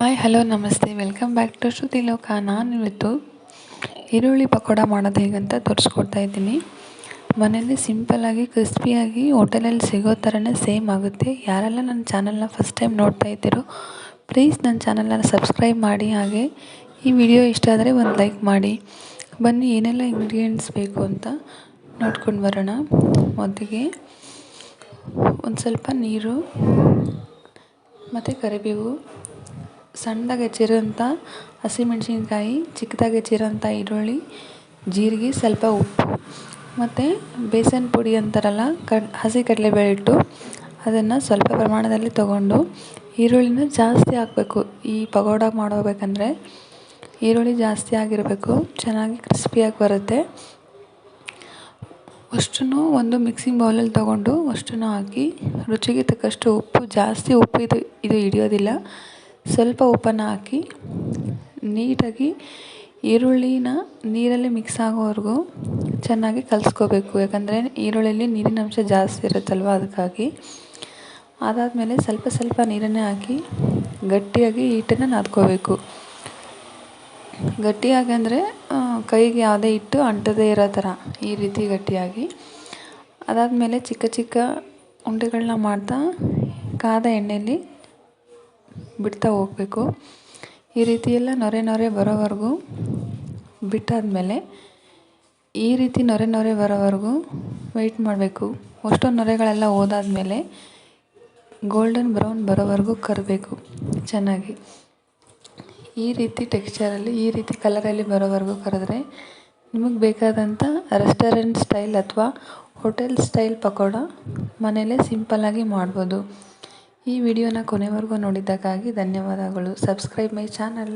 Hi, hello, ನಮಸ್ತೆ. Welcome back to Shruti Loka. ನಾನು ಇವತ್ತು ಈರುಳ್ಳಿ ಪಕೋಡ ಮಾಡೋದು ಹೇಗಂತ ತೋರಿಸ್ಕೊಡ್ತಾ ಇದ್ದೀನಿ. ಮನೇಲಿ ಸಿಂಪಲ್ಲಾಗಿ ಕ್ರಿಸ್ಪಿಯಾಗಿ ಹೋಟೆಲಲ್ಲಿ ಸಿಗೋ ಥರನೇ ಸೇಮ್ ಆಗುತ್ತೆ. ಯಾರೆಲ್ಲ ನನ್ನ ಚಾನಲ್ನ ಫಸ್ಟ್ ಟೈಮ್ ನೋಡ್ತಾ ಇದ್ದೀರೋ ಪ್ಲೀಸ್ ನನ್ನ ಚಾನಲನ್ನು ಸಬ್ಸ್ಕ್ರೈಬ್ ಮಾಡಿ. ಹಾಗೆ ಈ ವಿಡಿಯೋ ಇಷ್ಟ ಆದರೆ ಒಂದು ಲೈಕ್ ಮಾಡಿ. ಬನ್ನಿ, ಏನೆಲ್ಲ ಇಂಗ್ರೀಡಿಯೆಂಟ್ಸ್ ಬೇಕು ಅಂತ ನೋಡ್ಕೊಂಡು ಬರೋಣ. ಮೊದಲಿಗೆ ಒಂದು ಸ್ವಲ್ಪ ನೀರು, ಮತ್ತು ಕರಿಬೇವು ಸಣ್ಣದಾಗಿ ಹೆಚ್ಚಿರೋಂಥ ಹಸಿಮೆಣ್ಸಿನ್ಕಾಯಿ, ಚಿಕ್ಕದಾಗಿ ಹೆಚ್ಚಿರೋಂಥ ಈರುಳ್ಳಿ, ಜೀರಿಗೆ, ಸ್ವಲ್ಪ ಉಪ್ಪು ಮತ್ತು ಬೇಸನ್ ಪುಡಿ ಅಂತಾರಲ್ಲ, ಕಡ್, ಹಸಿ ಕಡಲೆಬೇಳೆ ಇಟ್ಟು ಅದನ್ನು ಸ್ವಲ್ಪ ಪ್ರಮಾಣದಲ್ಲಿ ತೊಗೊಂಡು ಈರುಳ್ಳಿನ ಜಾಸ್ತಿ ಹಾಕಬೇಕು. ಈ ಪಗೋಡ ಮಾಡಬೇಕಂದ್ರೆ ಈರುಳ್ಳಿ ಜಾಸ್ತಿ ಆಗಿರಬೇಕು, ಚೆನ್ನಾಗಿ ಕ್ರಿಸ್ಪಿಯಾಗಿ ಬರುತ್ತೆ. ಅಷ್ಟು ಒಂದು ಮಿಕ್ಸಿಂಗ್ ಬೌಲಲ್ಲಿ ತೊಗೊಂಡು ಅಷ್ಟನ್ನು ಹಾಕಿ ರುಚಿಗೆ ತಕ್ಕಷ್ಟು ಉಪ್ಪು, ಜಾಸ್ತಿ ಉಪ್ಪು ಇದು ಇದು ಹಿಡಿಯೋದಿಲ್ಲ. ಸ್ವಲ್ಪ ಉಪ್ಪನ್ನು ಹಾಕಿ ನೀಟಾಗಿ ಈರುಳ್ಳಿನ ನೀರಲ್ಲಿ ಮಿಕ್ಸ್ ಆಗೋವರೆಗೂ ಚೆನ್ನಾಗಿ ಕಲಸ್ಕೋಬೇಕು. ಯಾಕಂದರೆ ಈರುಳ್ಳಿಯಲ್ಲಿ ನೀರಿನ ಅಂಶ ಜಾಸ್ತಿ ಇರುತ್ತಲ್ವ ಅದಕ್ಕಾಗಿ. ಅದಾದಮೇಲೆ ಸ್ವಲ್ಪ ಸ್ವಲ್ಪ ನೀರನ್ನೇ ಹಾಕಿ ಗಟ್ಟಿಯಾಗಿ ಹಿಟ್ಟನ್ನು ನಾದ್ಕೋಬೇಕು. ಗಟ್ಟಿಯಾಗಿ ಅಂದರೆ ಕೈಗೆ ಯಾವುದೇ ಹಿಟ್ಟು ಅಂಟದೇ ಇರೋ ಥರ ಈ ರೀತಿ ಗಟ್ಟಿಯಾಗಿ. ಅದಾದಮೇಲೆ ಚಿಕ್ಕ ಚಿಕ್ಕ ಉಂಡೆಗಳನ್ನ ಮಾಡ್ತಾ, ಕಾದ ಎಣ್ಣೆಯಲ್ಲಿ ಬಿಡ್ತಾ ಹೋಗಬೇಕು. ಈ ರೀತಿ ಎಲ್ಲ ನೊರೆ ನೊರೆ ಬರೋವರೆಗೂ ಬಿಟ್ಟಾದಮೇಲೆ ಈ ರೀತಿ ನೊರೆ ನೊರೆ ಬರೋವರೆಗೂ ವೆಯ್ಟ್ ಮಾಡಬೇಕು. ಅಷ್ಟೊಂದು ನೊರೆಗಳೆಲ್ಲ ಹೋದಾದ್ಮೇಲೆ ಗೋಲ್ಡನ್ ಬ್ರೌನ್ ಬರೋವರೆಗೂ ಕರಬೇಕು ಚೆನ್ನಾಗಿ. ಈ ರೀತಿ ಟೆಕ್ಸ್ಚರಲ್ಲಿ ಈ ರೀತಿ ಕಲರಲ್ಲಿ ಬರೋವರೆಗೂ ಕರೆದ್ರೆ ನಿಮಗೆ ಬೇಕಾದಂಥ ರೆಸ್ಟೋರೆಂಟ್ ಸ್ಟೈಲ್ ಅಥವಾ ಹೋಟೆಲ್ ಸ್ಟೈಲ್ ಪಕೋಡ ಮನೆಯಲ್ಲೇ ಸಿಂಪಲ್ಲಾಗಿ ಮಾಡ್ಬೋದು. ಈ ವಿಡಿಯೋನ ಕೊನೆವರೆಗೂ ನೋಡಿದ್ದಕ್ಕಾಗಿ ಧನ್ಯವಾದಗಳು. Subscribe my channel